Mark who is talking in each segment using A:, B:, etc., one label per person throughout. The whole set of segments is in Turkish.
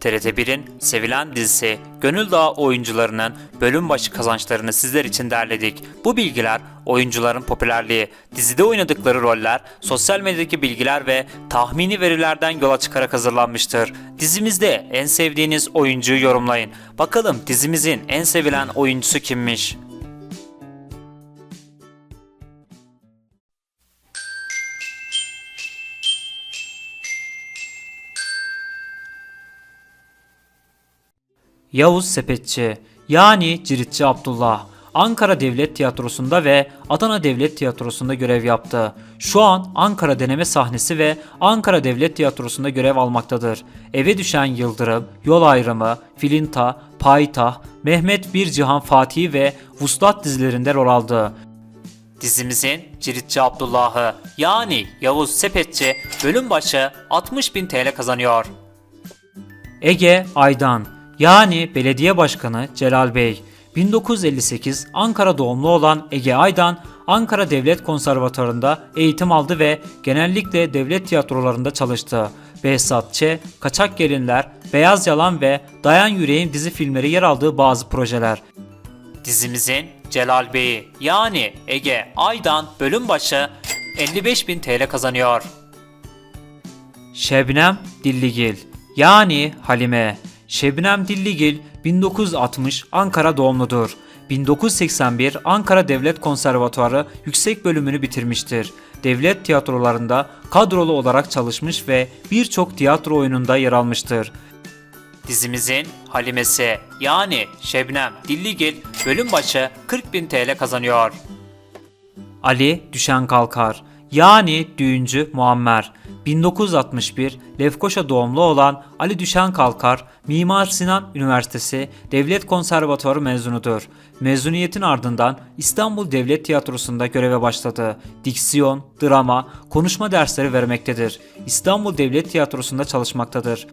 A: TRT1'in sevilen dizisi Gönül Dağı oyuncularının bölüm başı kazançlarını sizler için derledik. Bu bilgiler oyuncuların popülerliği, dizide oynadıkları roller, sosyal medyadaki bilgiler ve tahmini verilerden yola çıkarak hazırlanmıştır. Dizimizde en sevdiğiniz oyuncuyu yorumlayın. Bakalım dizimizin en sevilen oyuncusu kimmiş? Yavuz Sepetçi yani Ciritçi Abdullah Ankara Devlet Tiyatrosu'nda ve Adana Devlet Tiyatrosu'nda görev yaptı. Şu an Ankara Deneme Sahnesi ve Ankara Devlet Tiyatrosu'nda görev almaktadır. Eve düşen Yıldırım, Yol Ayrımı, Filinta, Payitah, Mehmet Bir Cihan Fatih ve Vuslat dizilerinde rol aldı. Dizimizin Ciritçi Abdullah'ı yani Yavuz Sepetçi bölüm başı 60.000 TL kazanıyor. Ege Aydan yani belediye başkanı Celal Bey 1958 Ankara doğumlu olan Ege Aydan Ankara Devlet Konservatuarı'nda eğitim aldı ve genellikle devlet tiyatrolarında çalıştı. Behzat Ç, Kaçak Gelinler, Beyaz Yalan ve Dayan Yüreğim dizi filmleri yer aldığı bazı projeler. Dizimizin Celal Bey'i yani Ege Aydan bölüm başı 55.000 TL kazanıyor. Şebnem Dilligil yani Halime. Şebnem Dilligil 1960 Ankara doğumludur. 1981 Ankara Devlet Konservatuarı yüksek bölümünü bitirmiştir. Devlet tiyatrolarında kadrolu olarak çalışmış ve birçok tiyatro oyununda yer almıştır. Dizimizin Halimesi yani Şebnem Dilligil bölüm başı 40.000 TL kazanıyor. Ali Düşen Kalkar yani Düğüncü Muammer 1961 Lefkoşa doğumlu olan Ali Düşen Kalkar, Mimar Sinan Üniversitesi Devlet Konservatuarı mezunudur. Mezuniyetin ardından İstanbul Devlet Tiyatrosu'nda göreve başladı. Diksiyon, drama, konuşma dersleri vermektedir. İstanbul Devlet Tiyatrosu'nda çalışmaktadır.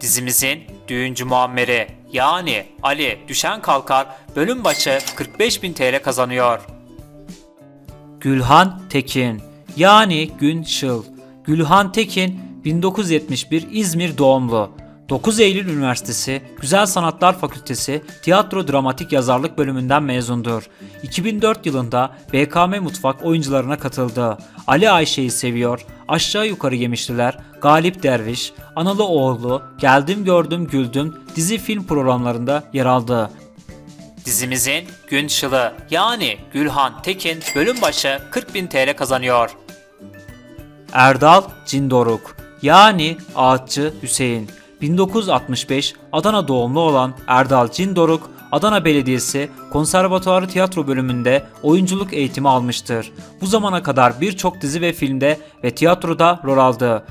A: Dizimizin Düğüncü Muammer'i yani Ali Düşen Kalkar bölüm başı 45.000 TL kazanıyor. Gülhan Tekin yani Gün Şıl. Gülhan Tekin 1971 İzmir doğumlu. 9 Eylül Üniversitesi Güzel Sanatlar Fakültesi Tiyatro Dramatik Yazarlık bölümünden mezundur. 2004 yılında BKM Mutfak oyuncularına katıldı. Ali Ayşe'yi seviyor, Aşağı Yukarı Yemişliler, Galip Derviş, Analı Oğlu, Geldim Gördüm Güldüm dizi film programlarında yer aldı. Dizimizin Gün yani Gülhan Tekin bölüm başı 40.000 TL kazanıyor. Erdal Cindoruk yani Ağaççı Hüseyin 1965 Adana doğumlu olan Erdal Cindoruk Adana Belediyesi Konservatuarı Tiyatro bölümünde oyunculuk eğitimi almıştır. Bu zamana kadar birçok dizi ve filmde ve tiyatroda rol aldı.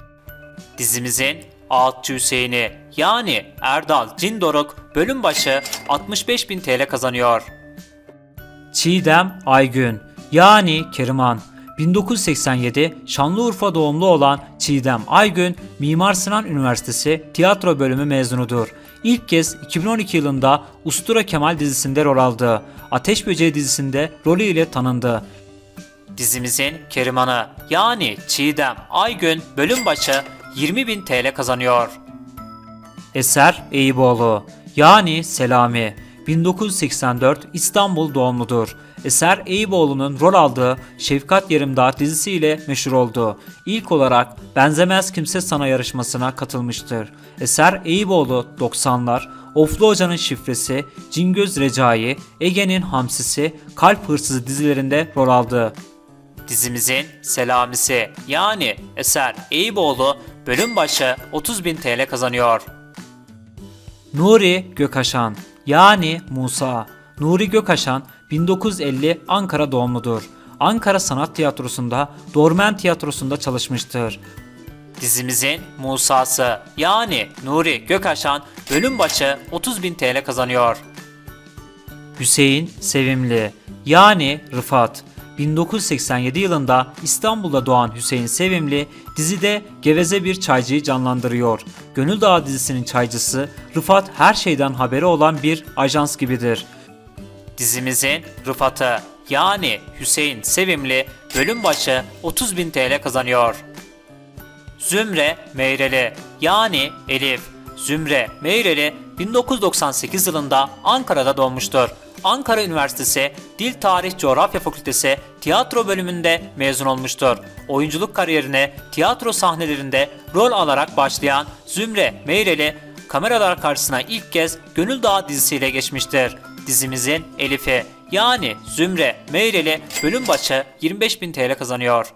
A: Dizimizin Ağaççı Hüseyin'i yani Erdal Cindoruk bölüm başı 65.000 TL kazanıyor. Çiğdem Aygün yani Keriman 1987 Şanlıurfa doğumlu olan Çiğdem Aygün, Mimar Sinan Üniversitesi Tiyatro Bölümü mezunudur. İlk kez 2012 yılında Ustura Kemal dizisinde rol aldı. Ateş Böceği dizisinde rolüyle tanındı. Dizimizin Keriman'ı yani Çiğdem Aygün bölüm başı 20.000 TL kazanıyor. Eser Eyüboğlu yani Selami 1984 İstanbul doğumludur. Eser Eyüboğlu'nun rol aldığı Şefkat Yerimdağ dizisiyle meşhur oldu. İlk olarak Benzemez Kimse Sana yarışmasına katılmıştır. Eser Eyüboğlu 90'lar, Oflu Hoca'nın Şifresi, Cingöz Recai, Ege'nin Hamsisi, Kalp Hırsızı dizilerinde rol aldı. Dizimizin Selamisi yani Eser Eyüboğlu bölüm başı 30.000 TL kazanıyor. Nuri Gökaşan yani Musa. Nuri Gökaşan 1950 Ankara doğumludur. Ankara Sanat Tiyatrosu'nda Dormen Tiyatrosu'nda çalışmıştır. Dizimizin Musa'sı yani Nuri Gökaşan bölüm başı 30.000 TL kazanıyor. Hüseyin Sevimli yani Rıfat 1987 yılında İstanbul'da doğan Hüseyin Sevimli dizide geveze bir çaycıyı canlandırıyor. Gönül Dağı dizisinin çaycısı Rıfat her şeyden haberi olan bir ajans gibidir. Dizimizin Rıfat'ı yani Hüseyin Sevimli bölüm başı 30.000 TL kazanıyor. Zümre Meyreli yani Elif Zümre Meyreli 1998 yılında Ankara'da doğmuştur. Ankara Üniversitesi Dil Tarih Coğrafya Fakültesi tiyatro bölümünde mezun olmuştur. Oyunculuk kariyerine tiyatro sahnelerinde rol alarak başlayan Zümre Meyreli kameralar karşısına ilk kez Gönül Dağı dizisiyle geçmiştir. Dizimizin Elif'i yani Zümre Meyreli bölüm başı 25.000 TL kazanıyor.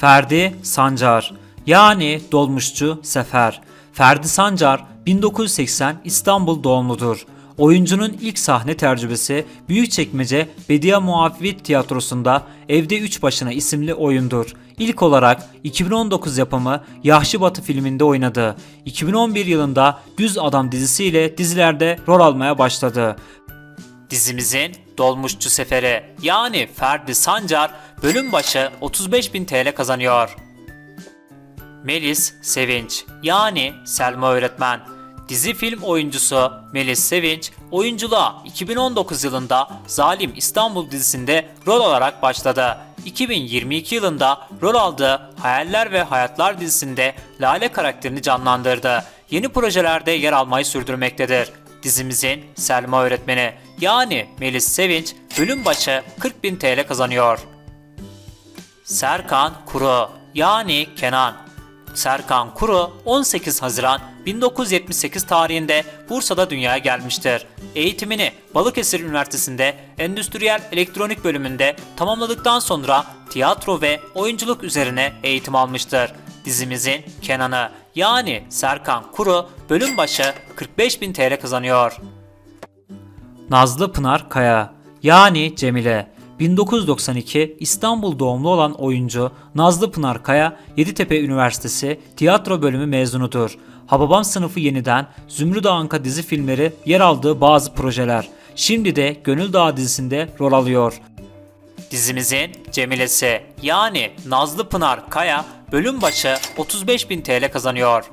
A: Ferdi Sancar yani Dolmuşçu Sefer. Ferdi Sancar 1980 İstanbul doğumludur. Oyuncunun ilk sahne tecrübesi Büyükçekmece Bediye Muafiyet Tiyatrosu'nda Evde Üç Başına isimli oyundur. İlk olarak 2019 yapımı Yahşi Batı filminde oynadı. 2011 yılında Düz Adam dizisiyle dizilerde rol almaya başladı. Dizimizin Dolmuşçu Seferi yani Ferdi Sancar bölüm başı 35.000 TL kazanıyor. Melis Sevinç yani Selma Öğretmen. Dizi film oyuncusu Melis Sevinç oyunculuğa 2019 yılında Zalim İstanbul dizisinde rol alarak başladı. 2022 yılında rol aldığı Hayaller ve Hayatlar dizisinde Lale karakterini canlandırdı. Yeni projelerde yer almayı sürdürmektedir. Dizimizin Selma öğretmeni yani Melis Sevinç bölüm başı 40.000 TL kazanıyor. Serkan Kuru yani Kenan. Serkan Kuru 18 Haziran 1978 tarihinde Bursa'da dünyaya gelmiştir. Eğitimini Balıkesir Üniversitesi'nde Endüstriyel Elektronik bölümünde tamamladıktan sonra tiyatro ve oyunculuk üzerine eğitim almıştır. Dizimizin Kenan'ı yani Serkan Kuru bölüm başı 45.000 TL kazanıyor. Nazlı Pınar Kaya yani Cemile 1992 İstanbul doğumlu olan oyuncu Nazlı Pınar Kaya Yeditepe Üniversitesi Tiyatro Bölümü mezunudur. Hababam sınıfı yeniden Zümrüt Anka dizi filmleri yer aldığı bazı projeler. Şimdi de Gönül Dağı dizisinde rol alıyor. Dizimizin Cemile'si yani Nazlı Pınar Kaya bölüm başı 35.000 TL kazanıyor.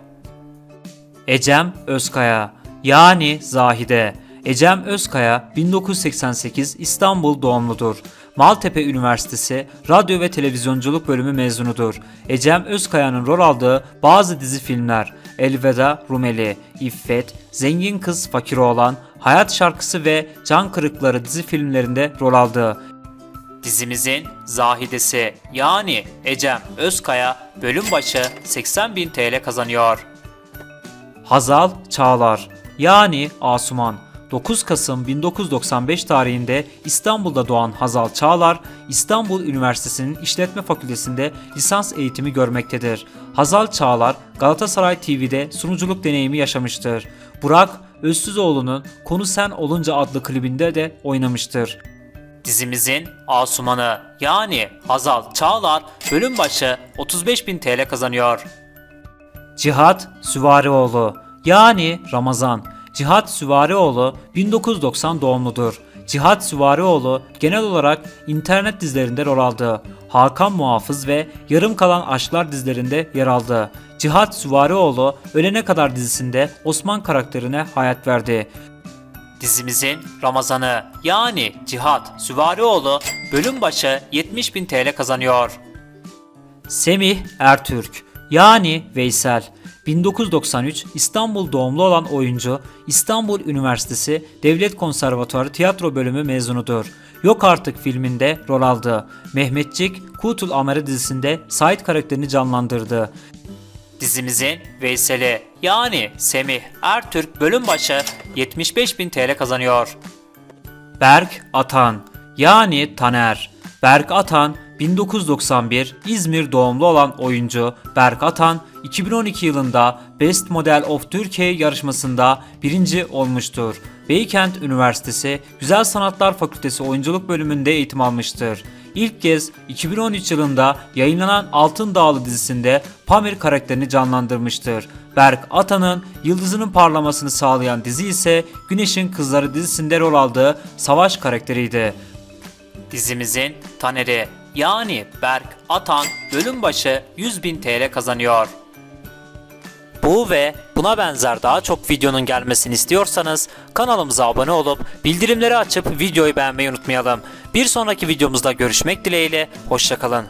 A: Ecem Özkaya yani Zahide. Ecem Özkaya 1988 İstanbul doğumludur. Maltepe Üniversitesi Radyo ve Televizyonculuk Bölümü mezunudur. Ecem Özkaya'nın rol aldığı bazı dizi filmler Elveda Rumeli, İffet, Zengin Kız Fakir Oğlan, Hayat Şarkısı ve Can Kırıkları dizi filmlerinde rol aldı. Dizimizin Zahidesi yani Ecem Özkaya bölüm başı 80.000 TL kazanıyor. Hazal Çağlar yani Asuman 9 Kasım 1995 tarihinde İstanbul'da doğan Hazal Çağlar, İstanbul Üniversitesi'nin İşletme Fakültesi'nde lisans eğitimi görmektedir. Hazal Çağlar, Galatasaray TV'de sunuculuk deneyimi yaşamıştır. Burak Özsüzoğlu'nun Konu Sen Olunca adlı klibinde de oynamıştır. Dizimizin Asuman'ı yani Hazal Çağlar bölüm başı 35.000 TL kazanıyor. Cihat Süvarioğlu yani Ramazan. Cihat Süvarioğlu 1990 doğumludur. Cihat Süvarioğlu genel olarak internet dizilerinde rol aldı. Hakan Muhafız ve Yarım Kalan Aşklar dizilerinde yer aldı. Cihat Süvarioğlu Ölene Kadar dizisinde Osman karakterine hayat verdi. Dizimizin Ramazan'ı yani Cihat Süvarioğlu bölüm başı 70.000 TL kazanıyor. Semih Ertürk yani Veysel 1993 İstanbul doğumlu olan oyuncu İstanbul Üniversitesi Devlet Konservatuarı Tiyatro Bölümü mezunudur. Yok Artık filminde rol aldı. Mehmetçik Kutul Amere dizisinde Sait karakterini canlandırdı. Dizimizin Veysel'i yani Semih Ertürk bölüm başı 75.000 TL kazanıyor. Berk Atan yani Taner. Berk Atan 1991 İzmir doğumlu olan oyuncu Berk Atan 2012 yılında Best Model of Türkiye yarışmasında birinci olmuştur. Beykent Üniversitesi Güzel Sanatlar Fakültesi Oyunculuk bölümünde eğitim almıştır. İlk kez 2013 yılında yayınlanan Altın Dağlı dizisinde Pamir karakterini canlandırmıştır. Berk Atan'ın yıldızının parlamasını sağlayan dizi ise Güneşin Kızları dizisinde rol aldığı Savaş karakteriydi. Dizimizin Taneri yani Berk Atan bölüm başı 100.000 TL kazanıyor. Bu ve buna benzer daha çok videonun gelmesini istiyorsanız kanalımıza abone olup bildirimleri açıp videoyu beğenmeyi unutmayalım. Bir sonraki videomuzda görüşmek dileğiyle, hoşçakalın.